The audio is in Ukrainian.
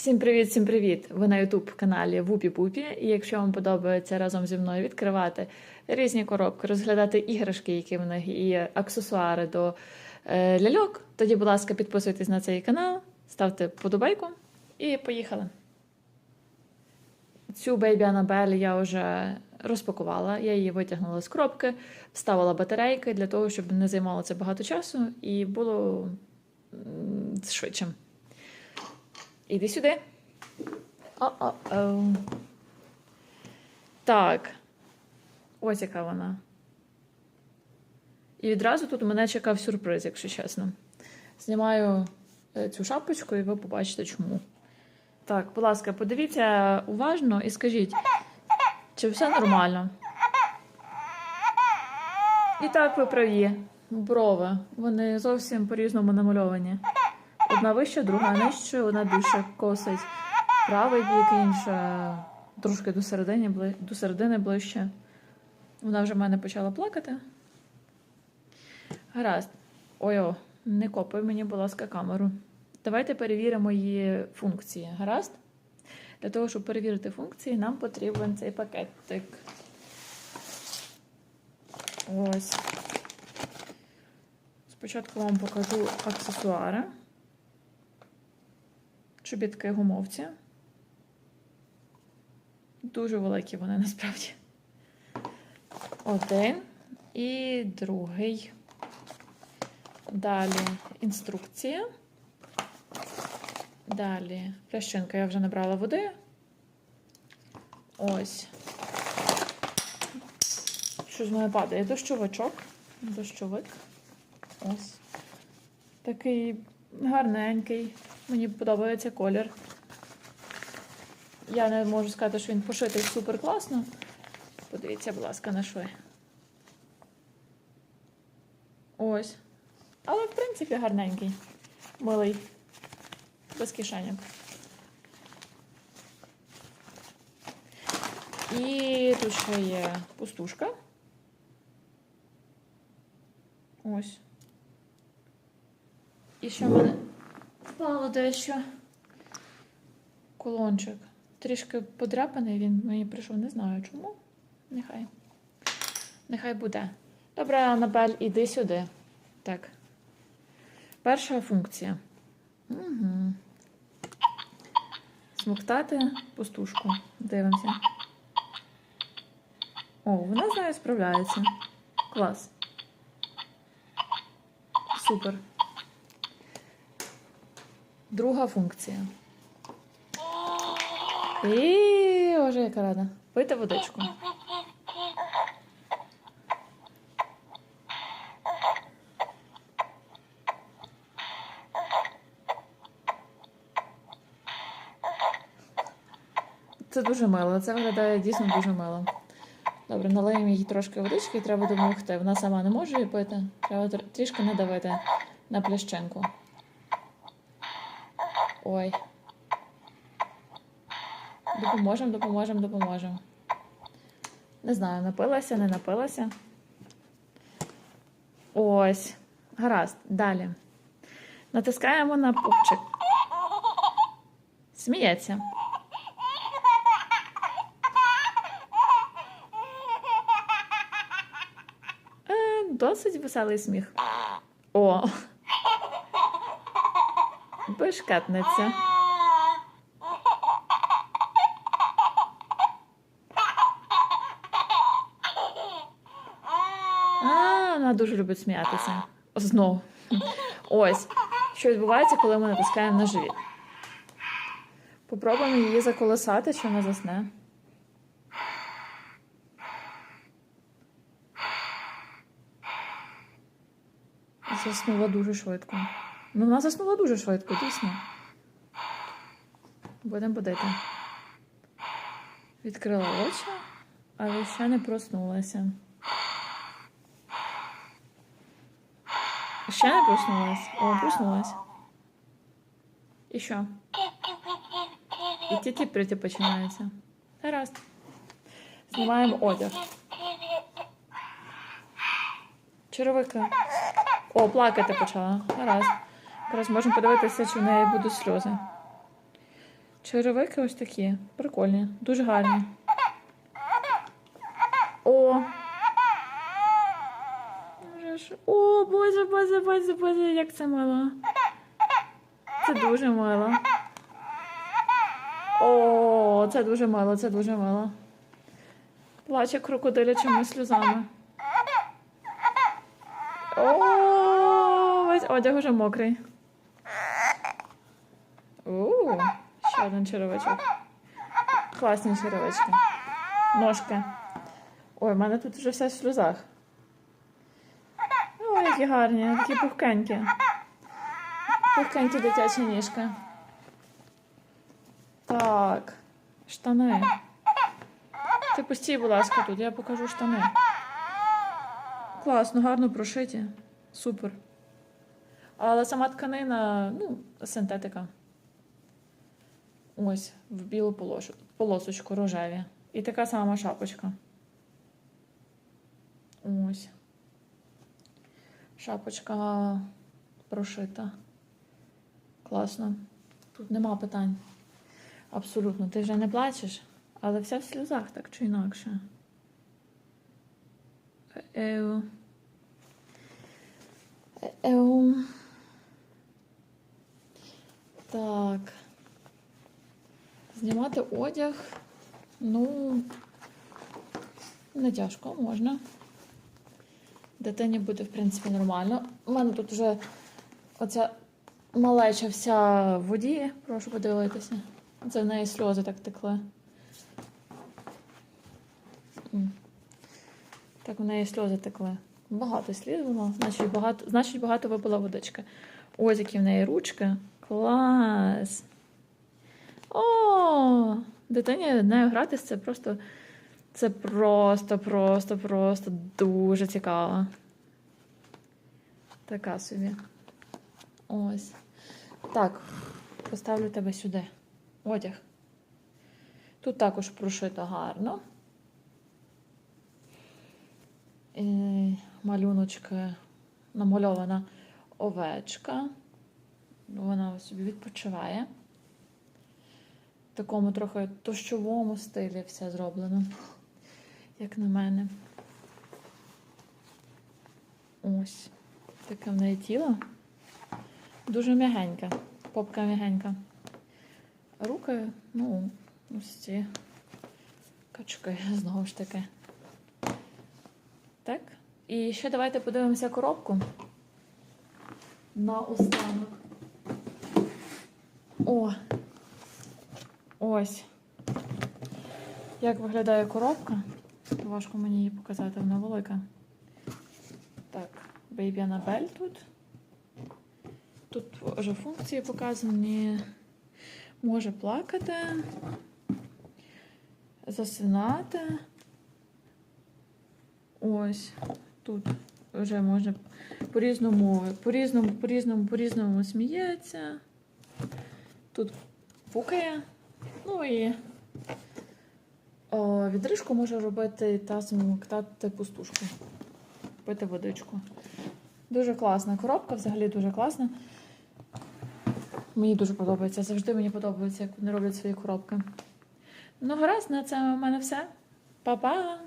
Всім привіт, всім привіт! Ви на youtube каналі Вупі Пупі. І якщо вам подобається разом зі мною відкривати різні коробки, розглядати іграшки, які в них і аксесуари до е, ляльок, тоді, будь ласка, підписуйтесь на цей канал, ставте подобайку і поїхали. Цю бейбі Анабель я вже розпакувала. Я її витягнула з коробки, вставила батарейки для того, щоб не займало це багато часу і було швидше. Іди сюди. О-о-о. Так. Ось яка вона. І відразу тут мене чекав сюрприз, якщо чесно. Знімаю е, цю шапочку, і ви побачите чому. Так, будь ласка, подивіться уважно і скажіть, чи все нормально. І так, ви праві. Брови. Вони зовсім по-різному намальовані. Одна вища, друга нижче, одна більше косить правий бік, інша трошки до середини, до середини ближче. Вона вже в мене почала плакати. Гаразд. Ой-о, не копай мені, будь ласка, камеру. Давайте перевіримо її функції. Гаразд? Для того, щоб перевірити функції, нам потрібен цей пакетик. Ось. Спочатку вам покажу аксесуари. Чобітки гумовці. Дуже великі вони насправді. Один і другий. Далі інструкція. Далі плящинка. Я вже набрала води. Ось. Що з мене падає? Дощовичок. Дощовик. Ось. Такий гарненький. Мені подобається колір. Я не можу сказати, що він пошитий супер класно. Подивіться, будь ласка, на шви. Ось. Але, в принципі, гарненький. Милий. Без кишеньок. І тут ще є пустушка. Ось. І ще в мене впало дещо. Колончик. Трішки подряпаний, він мені прийшов, не знаю чому. Нехай. Нехай буде. Добре, Анабель, іди сюди. Так. Перша функція. Угу. Смоктати пустушку. Дивимося. О, вона з нею справляється. Клас. Супер. Друга функція. І вже яка рада. Пийте водичку. Це дуже мило. Це виглядає дійсно дуже мило. Добре, налиємо їй трошки водички і треба допомогти. Вона сама не може її пити. Треба тр- трішки надавити на плящинку. Ой. Допоможемо, допоможемо, допоможемо. Не знаю, напилася, не напилася. Ось. Гаразд. Далі. Натискаємо на пупчик. Сміється. Е, досить веселий сміх. О. Бешкетниця. А, вона дуже любить сміятися. Знову. Ось. Що відбувається, коли ми натискаємо на живіт. Попробуємо її заколосати, чи вона засне. Заснула дуже швидко. Ну, вона заснула дуже швидко, дійсно. Будемо будити. Відкрила очі, але ще не проснулася. Ще не проснулась? О, проснулась. І що? І ті прийти починається. Гаразд. Знімаємо одяг. Черевики. О, плакати почала. Гаразд. Зараз можемо подивитися, чи в неї будуть сльози. Черевики ось такі. Прикольні, дуже гарні. О! О, боже, боже, боже, боже, як це мило. Це дуже мило. О, це дуже мило, це дуже мило. Плаче крокодилячими сльозами. О, весь одяг уже мокрий. У, ще один черевичок. Класні черевички. Ножки. Ой, в мене тут вже все в сльозах. Ой, які гарні, такі пухкенькі. Пухкенькі дитячі ніжки. Так, штани. Ти постій, будь ласка, тут, я покажу штани. Класно, гарно прошиті. Супер. Але сама тканина, ну, синтетика. Ось, в білу полошу, полосочку рожеві. І така сама шапочка. Ось. Шапочка прошита. Класно. Тут нема питань. Абсолютно. Ти вже не плачеш, але вся в сльозах, так чи інакше. Еу. Еу. Так. Знімати одяг. Ну, не тяжко, можна. Дитині буде, в принципі, нормально. У мене тут вже оця малеча вся в воді. Прошу подивитися. Це в неї сльози так текли. Так в неї сльози текли. Багато сліз було, значить багато, значить багато випила водички. Ось які в неї ручки. Клас! О! Дитині нею гратись це просто. Це просто, просто, просто дуже цікаво. Така собі. Ось. Так, поставлю тебе сюди. Одяг. Тут також прошито гарно. І малюночки намальована овечка. Вона собі відпочиває. Такому трохи тощовому стилі все зроблено, як на мене. Ось. Таке в неї тіло. Дуже м'ягеньке. Попка м'ягенька. Руки, ну, ось ці качки, знову ж таки. Так. І ще давайте подивимося коробку. На останок. О! Ось. Як виглядає коробка? Важко мені її показати, вона велика. Так, Baby Annabelle тут. Тут вже функції показані. Може плакати, засинати. Ось тут вже можна по-різному, по-різному, по-різному, по-різному сміється. Тут пукає. Ну і о, відрижку можу робити та смоктати пустушку. Пити водичку. Дуже класна коробка, взагалі дуже класна. Мені дуже подобається. Завжди мені подобається, як вони роблять свої коробки. Ну, гаразд, на це в мене все. Па-па!